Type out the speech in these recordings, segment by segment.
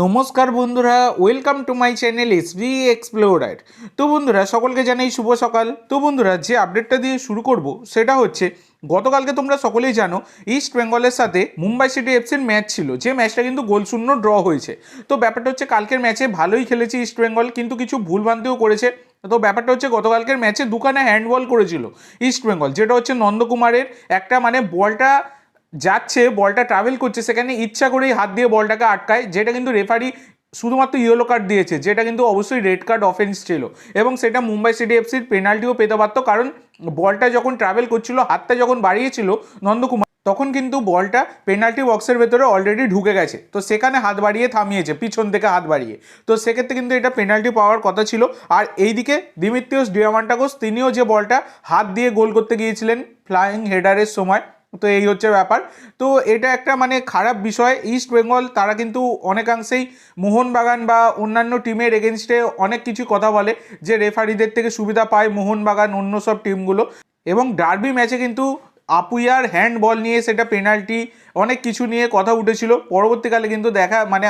নমস্কার বন্ধুরা welcome to my channel S B explorer তো বন্ধুরা, সকলকে জানাই শুভ সকাল। তো বন্ধুরা, যে আপডেটটা দিয়ে শুরু করব, সেটা হচ্ছে, গতকালকে তোমরা সকলেই জানো ইস্ট বেঙ্গলের সাথে মুম্বাই সিটি এফসির ম্যাচ ছিল, যে ম্যাচটা কিন্তু গোলশূন্য ড্র হয়েছে। তো ব্যাপারটা হচ্ছে, কালকের ম্যাচে ভালোই খেলেছে ইস্ট বেঙ্গল কিন্তু কিছু ভুলভ্রান্তিও করেছে। তো ব্যাপারটা হচ্ছে, গতকালকের ম্যাচে দুখানে হ্যান্ডবল করেছিল ইস্ট বেঙ্গল যেটা হচ্ছে নন্দকুমারের একটা মানে বলটা যাচ্ছে, বলটা ট্রাভেল করছে, সেখানে ইচ্ছা করেই হাত দিয়ে বলটাকে আটকায়, যেটা কিন্তু রেফারি শুধুমাত্র ইয়েলো কার্ড দিয়েছে, যেটা কিন্তু অবশ্যই রেড কার্ড অফেন্স ছিল। এবং সেটা মুম্বাই সিটি এফসির পেনাল্টিও পেতে পারতো কারণ বলটা যখন ট্রাভেল করছিল, হাতটা যখন বাড়িয়েছিল নন্দকুমার, তখন কিন্তু বলটা পেনাল্টি বক্সের ভেতরে অলরেডি ঢুকে গেছে। তো সেখানে হাত বাড়িয়ে থামিয়েছে, পিছন থেকে হাত বাড়িয়ে। তো সেক্ষেত্রে কিন্তু এটা পেনাল্টি পাওয়ার কথা ছিল। আর এইদিকে দিমিত্রিয়স ডিয়ামান্টাকোস তিনিও যে বলটা হাত দিয়ে গোল করতে গিয়েছিলেন ফ্লাইং হেডারের সময় তো এই হচ্ছে ব্যাপার। তো এটা একটা মানে খারাপ বিষয়। ইস্ট বেঙ্গল তারা কিন্তু অনেকাংশেই মোহনবাগান বা অন্যান্য টিমের এগেনস্টে অনেক কিছু কথা বলে যে রেফারিদের থেকে সুবিধা পায় মোহনবাগান, অন্য সব টিমগুলো এবং ডার্বি ম্যাচে কিন্তু আপুইয়ার হ্যান্ড বল নিয়ে সেটা পেনাল্টি অনেক কিছু নিয়ে কথা উঠেছিল। পরবর্তীকালে কিন্তু দেখা মানে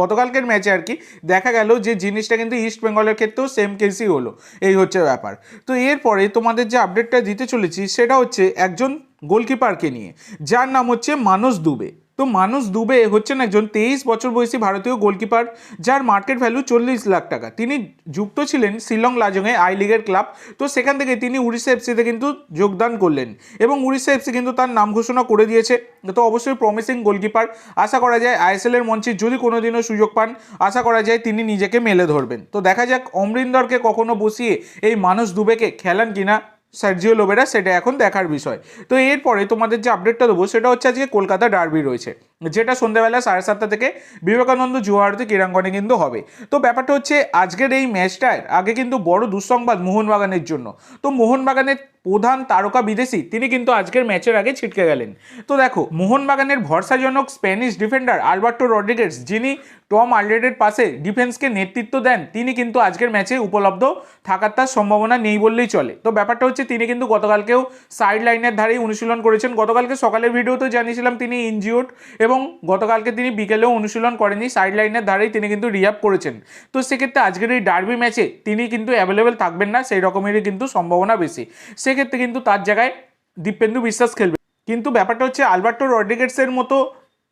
গতকালকের ম্যাচে আর কি দেখা গেল যে জিনিসটা কিন্তু ইস্ট বেঙ্গলের ক্ষেত্রেও সেম কেসই হলো। এই হচ্ছে ব্যাপার। তো এরপরে তোমাদের যে আপডেটটা দিতে চলেছি সেটা হচ্ছে একজন গোলকিপারকে নিয়ে। যার নাম হচ্ছে মানস দুবে। তো মানুষ দুবে হচ্ছেন একজন তেইশ বছর বয়সী ভারতীয় গোলকিপার, যার মার্কেট ভ্যালু চল্লিশ লাখ টাকা। তিনি যুক্ত ছিলেন শিলং লাজংয়ে আই লিগের ক্লাব। তো সেখান থেকে তিনি উড়িষ্যা এফসিতে কিন্তু যোগদান করলেন এবং উড়িষ্যা এফসি কিন্তু তার নাম ঘোষণা করে দিয়েছে। তো অবশ্যই প্রমিসিং গোলকিপার। আশা করা যায় আইএসএল এর মঞ্চে যদি কোনোদিনও সুযোগ পান, আশা করা যায় তিনি নিজেকে মেলে ধরবেন। তো দেখা যাক অমরিন্দরকে কখনো বসিয়ে এই মানুষ দুবেকে খেলান কিনা। সার্জিও লোবেরা সেটা এখন দেখার বিষয়। তো এরপরে তোমাদের যে আপডেটটা দেবো, সেটা হচ্ছে আজকে কলকাতা ডার্বি রয়েছে। যেটা সন্ধ্যাবেলা সাড়ে সাতটা থেকে বিবেকানন্দ জুয়ারতি ক্রীড়াঙ্গনে কিন্তু হবে। তো ব্যাপারটা হচ্ছে, আজকের এই ম্যাচটার আগে কিন্তু বড় দুঃসংবাদ মোহনবাগানের জন্য। তো মোহনবাগানের প্রধান তারকা বিদেশি, তিনি কিন্তু আজকের ম্যাচের আগে ছিটকে গেলেন। তো দেখো, মোহনবাগানের ভরসাজনক স্প্যানিশ ডিফেন্ডার আলবার্টো রড্রিগেজ, যিনি টম আলরেডের পাশে ডিফেন্সকে নেতৃত্ব দেন, তিনি কিন্তু আজকের ম্যাচে উপলব্ধ থাকার তার সম্ভাবনা নেই বললেই চলে। তো ব্যাপারটা হচ্ছে, তিনি কিন্তু গতকালকেও সাইড লাইনের ধারেই অনুশীলন করেছেন। গতকালকে সকালের ভিডিওতে জানিয়েছিলাম, তিনি ইনজিওর্ড এবং গতকালকে তিনি বিকেলেও অনুশীলন করেননি সাইড লাইনের ধারেই তিনি কিন্তু রিয়াপ করেছেন। তো সেক্ষেত্রে আজকের এই ডার্বি ম্যাচে তিনি কিন্তু অ্যাভেলেবেল থাকবেন না সেই রকমেরই কিন্তু সম্ভাবনা বেশি। সেক্ষেত্রে কিন্তু তার জায়গায় দীপেন্দু বিশ্বাস খেলবে। কিন্তু ব্যাপারটা হচ্ছে আলবার্টো রড্রিগেটসের মতো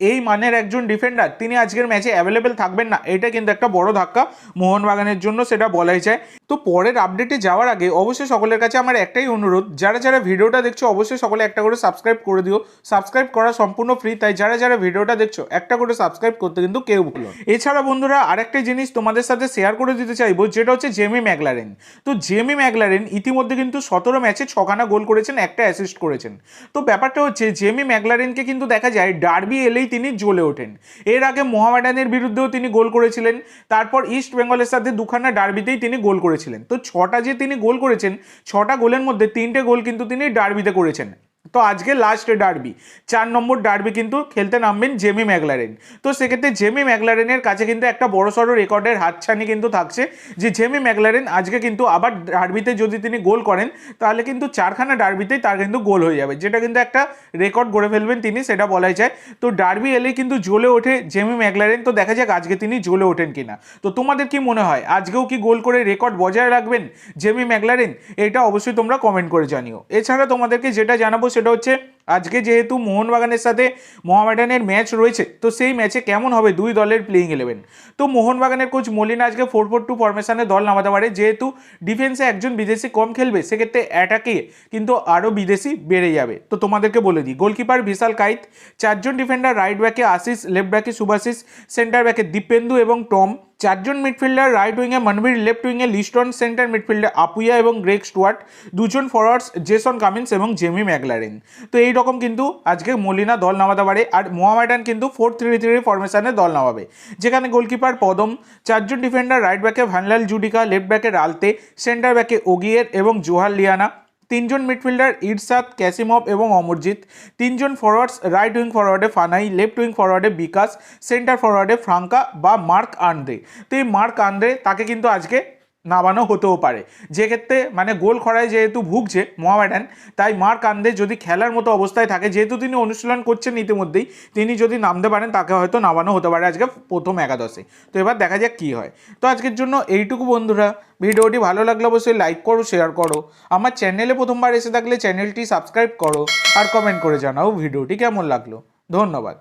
এই মানের একজন ডিফেন্ডার তিনি আজকের ম্যাচে অ্যাভেলেবেল থাকবেন না। এটা কিন্তু একটা বড় ধাক্কা মোহনবাগানের জন্য, সেটা বলাই যায়। তো পরের আপডেটে যাওয়ার আগে অবশ্যই সকলের কাছে আমার একটাই অনুরোধ, যারা যারা ভিডিওটা দেখছ, অবশ্যই সকলে একটা করে সাবস্ক্রাইব করে দিও। সাবস্ক্রাইব করা সম্পূর্ণ ফ্রি তাই যারা যারা ভিডিওটা দেখছ, একটা করে সাবস্ক্রাইব করতে কিন্তু কেউ ভুলো এছাড়া বন্ধুরা, আরেকটা জিনিস তোমাদের সাথে শেয়ার করে দিতে চাইব, যেটা হচ্ছে জেমি ম্যাগলারেন তো জেমি ম্যাগলারেন ইতিমধ্যে কিন্তু সতেরো ম্যাচে ছখানা গোল করেছেন, একটা অ্যাসিস্ট করেছেন। তো ব্যাপারটা হচ্ছে জেমি ম্যাগলারেনকে কিন্তু দেখা যায় ডার্বি এলেই তিনি জ্বলে ওঠেন। এর আগে মোহামেডানের বিরুদ্ধেও তিনি গোল করেছিলেন। তারপর ইস্ট বেঙ্গলের সাথে দুখানা ডার্বিতেই তিনি গোল করেছিলেন। তো ছটা যে তিনি গোল করেছেন, ছটা গোলের মধ্যে তিনটে গোল কিন্তু তিনি ডার্বিতে করেছেন। তো আজকে লাস্ট ডার্বি চার নম্বর ডার্বি কিন্তু খেলতে নামবেন জেমি ম্যাগলারেন তো সেক্ষেত্রে জেমি ম্যাগলারেনের কাছে কিন্তু একটা বড়সড় রেকর্ডের হাতছানি কিন্তু থাকছে যে জেমি ম্যাগলারেন আজকে কিন্তু আবার ডার্বিতে যদি তিনি গোল করেন, তাহলে কিন্তু চারখানা ডার্বিতেই তার কিন্তু গোল হয়ে যাবে। যেটা কিন্তু একটা রেকর্ড গড়ে ফেলবেন তিনি, সেটা বলাই যায়। তো ডার্বি এলেই কিন্তু জ্বলে ওঠে জেমি ম্যাগলারেন তো দেখা যাক আজকে তিনি জ্বলে ওঠেন কিনা। তো তোমাদের কি মনে হয়, আজকেও কি গোল করে রেকর্ড বজায় রাখবেন জেমি ম্যাগলারেন এটা অবশ্যই তোমরা কমেন্ট করে জানিও। এছাড়া তোমাদেরকে যেটা জানাব সেটা হচ্ছে আজকে যেহেতু মোহনবাগানের সাথে মোহামেডানের ম্যাচ রয়েছে, তো সেই ম্যাচে কেমন হবে দুই দলের প্লেইং ইলেভেন তো মোহনবাগানের কোচ মলিনা আজকে ফোর ফোর টু ফরমেশনে দল নামাতে পারে, যেহেতু ডিফেন্সে একজন বিদেশি কম খেলবে, সেক্ষেত্রে অ্যাটাকে কিন্তু আরও বিদেশি বেড়ে যাবে। তো তোমাদেরকে বলে দিই গোলকিপার বিশাল কাইত, চারজন ডিফেন্ডার রাইট ব্যাকে আশিস লেফট ব্যাকে সুভাশিস সেন্টার ব্যাকে দীপেন্দু এবং টম চারজন মিডফিল্ডার রাইট উইংয়ে মনবীর লেফট উইংয়ে লিস্টন সেন্টার মিডফিল্ডে আপুয়া এবং গ্রেক স্টুয়ার্ট দুজন ফরওয়ার্ডস জেসন কামিন্স এবং জেমি ম্যাগলারেন তো এই রকম কিন্তু আজকে মলিনা দল নামাতে পারে আর মোহামেডান কিন্তু ফোর থ্রি থ্রি ফরমেশনে দল নামাবে। যেখানে গোলকিপার পদম, চারজন ডিফেন্ডার রাইট ব্যাকে ভানলাল জুডিকা লেফট ব্যাকে রালতে সেন্টার ব্যাকে ওগিয়ের এবং জোহার লিয়ানা। তিনজন মিডফিল্ডার ইরশাদ ক্যাসিমভ এবং অমরজিৎ। তিনজন ফরওয়ার্ডস রাইট উইং ফরওয়ার্ডে ফানাই লেফট উইং ফরওয়ার্ডে বিকাশ সেন্টার ফরওয়ার্ডে ফ্রাঙ্কা বা মার্ক আন্দ্রে। তো এই মার্ক আন্দ্রে, তাকে কিন্তু আজকে নামানো হতেও পারে। যে ক্ষেত্রে মানে গোল খরায় যেহেতু ভুগছে মোহামেডান, তাই মার কান্দে যদি খেলার মতো অবস্থায় থাকে, যেহেতু তিনি অনুশীলন করছেন ইতিমধ্যেই, তিনি যদি নামতে পারেন, তাকে হয়তো নামানো হতে পারে আজকে প্রথম একাদশে। তো এবার দেখা যাক কী হয়। তো আজকের জন্য এইটুকু বন্ধুরা। ভিডিওটি ভালো লাগলে অবশ্যই লাইক করো শেয়ার করো। আমার চ্যানেলে প্রথমবার এসে থাকলে চ্যানেলটি সাবস্ক্রাইব করো আর কমেন্ট করে জানাও ভিডিওটি কেমন লাগল। ধন্যবাদ।